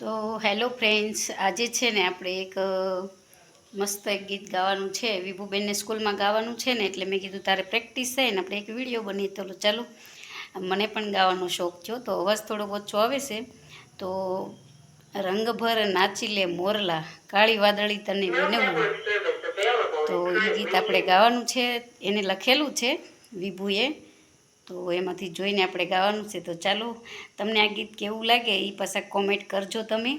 તો hello friends, આજે છે ને આપણે એક મસ્ત એક ગીત ગાવાનું છે. વિભુબેનને સ્કૂલમાં ગાવાનું છે ને, એટલે મેં કીધું તારે પ્રેક્ટિસ થાય ને, આપણે એક વીડિયો બની તો ચાલો, મને પણ ગાવાનો શોખ થયો. તો અવાજ થોડો ઓછો આવે છે. તો રંગભર નાચી લે મોરલા, કાળી વાદળી તને વિનવું તો એ ગીત આપણે ગાવાનું છે. એને લખેલું છે વિભુએ. તો એમાંથી જોઈને આપણે ગાવાનું છે. તો ચાલો, તમને આ ગીત કેવું લાગે એ પાછા કોમેન્ટ કરજો તમે.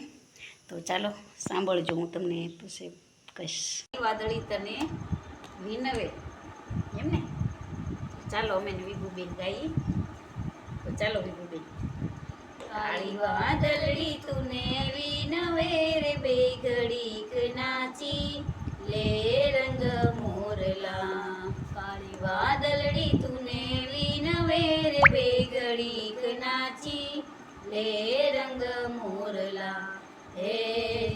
તો ચાલો, સાંભળજો, હું તમને પછી કહીશ. વાદળી તને વિનવે, એમ ને? ચાલો, અમે વિભુબેન ગાઈએ. તો ચાલો, વિભુબેન. કાળી વાદળી તુને વિનવે રે, બે ઘડીક નાચી. લે રંગ મોરલા, કાળી વાદળી ઘડીક નાચી, લે રંગ મોરલા, હે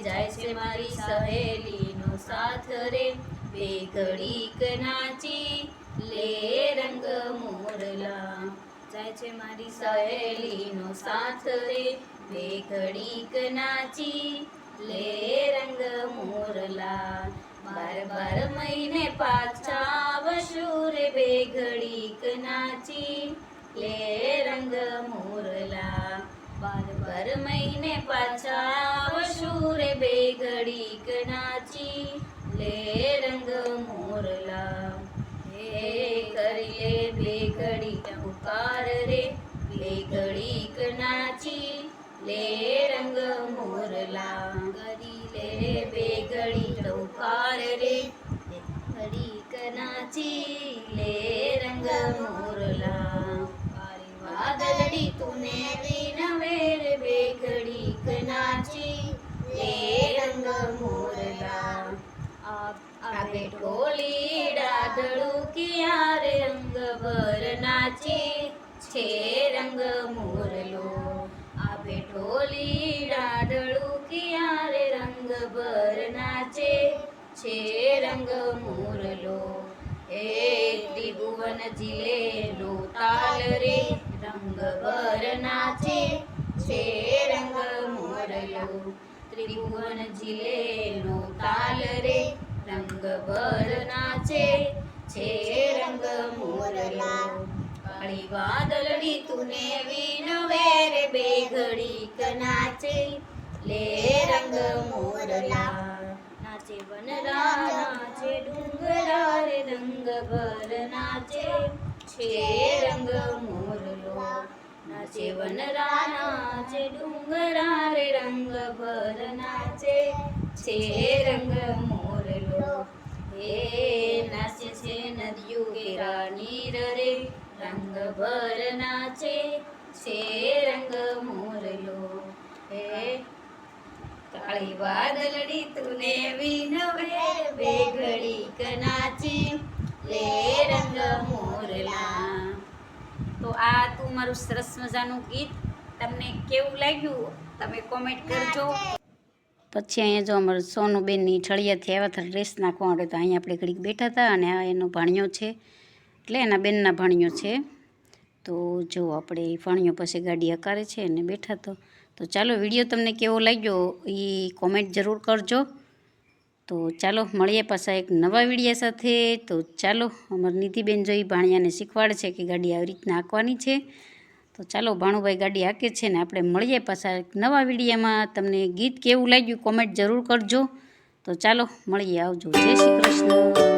જાય છે મારી સહેલીનો સાથ રે. બે ઘડીક નાચી, લે રંગ મોરલા, જાય છે મારી સહેલીનો સાથ રે. બે ઘડીક નાચી, લે રંગ મોરલા, બાર બાર મહિને પાછા આવશું રે. બે ઘડીક નાચી લે રંગ મોરલા. બાર બાર મહિને પાછા આવશું રે બે ઘડીક નાચી. લે રંગ મોરલા. હે કરી લે બે ઘડી ટંકાર રે. બે ઘડીક નાચી. લે રંગ આબે ઢોલી ડાદળું કિયારે રંગ ભર નાચી? છે રંગ મોરલો. આપે ઢોલી ડાદળું કિયારે રંગ ભર નાચે? છે રંગ મોરલો. એ ત્રિભુવન જીલેલો તાલ રે રંગ ભર નાચે? છે રંગ મોરલો. ત્રિભુવન જીલેલો તાલ રે રંગ ભર નાચે, છે રંગ મોરલો. કાળી વાદળની તુને વિનવે રે બે ઘડીક નાચે, લે રંગ મોરલા. નાચે વનરા નાચે ડુંગરા રે રંગ ભર નાચે, છે રંગ મોરલો. નાચે વનરા નાચે ડુંગરા રે રંગ ભર નાચે, છે રંગ નીર રે રંગ ભર નાચે, છે રંગ મોરલો. હે, કાળી વાદળડી તુને વિનવે બે ઘડીક લે રંગ મોરલા. તો આ તું મારું સરસ મજાનું ગીત તમને કેવું લાગ્યું? તમે કોમેન્ટ કરજો. પછી અહીંયા જો અમારું સોનુબેનની છળિયાથી આવ્યા હતા ડ્રેસ નાખવા માટે તો અહીંયા આપણે ઘડીક બેઠા હતા અને આ એનો ભાણિયો છે. એટલે એના બેનના ભાણિયો છે. તો જો આપણે ભાણિયો પછી ગાડી આકારે છે અને બેઠા તો. તો ચાલો વીડિયો તમને કેવો લાગ્યો એ કોમેન્ટ જરૂર કરજો. તો ચાલો મળીએ પાછા એક નવા વિડીયા સાથે. તો ચાલો, અમારી નિધિબેન જોઈ ભાણિયાને શીખવાડે છે કે ગાડી આવી રીતના હાંકવાની છે. તો ચાલો ભાણુભાઈ ગાડી હાકે છે ને આપણે મળીએ પાછા એક નવા વિડીયામાં. તમને ગીત કેવું લાગ્યું કોમેન્ટ જરૂર કરજો. તો ચાલો, મળીએ, આવજો. જય શ્રી કૃષ્ણ.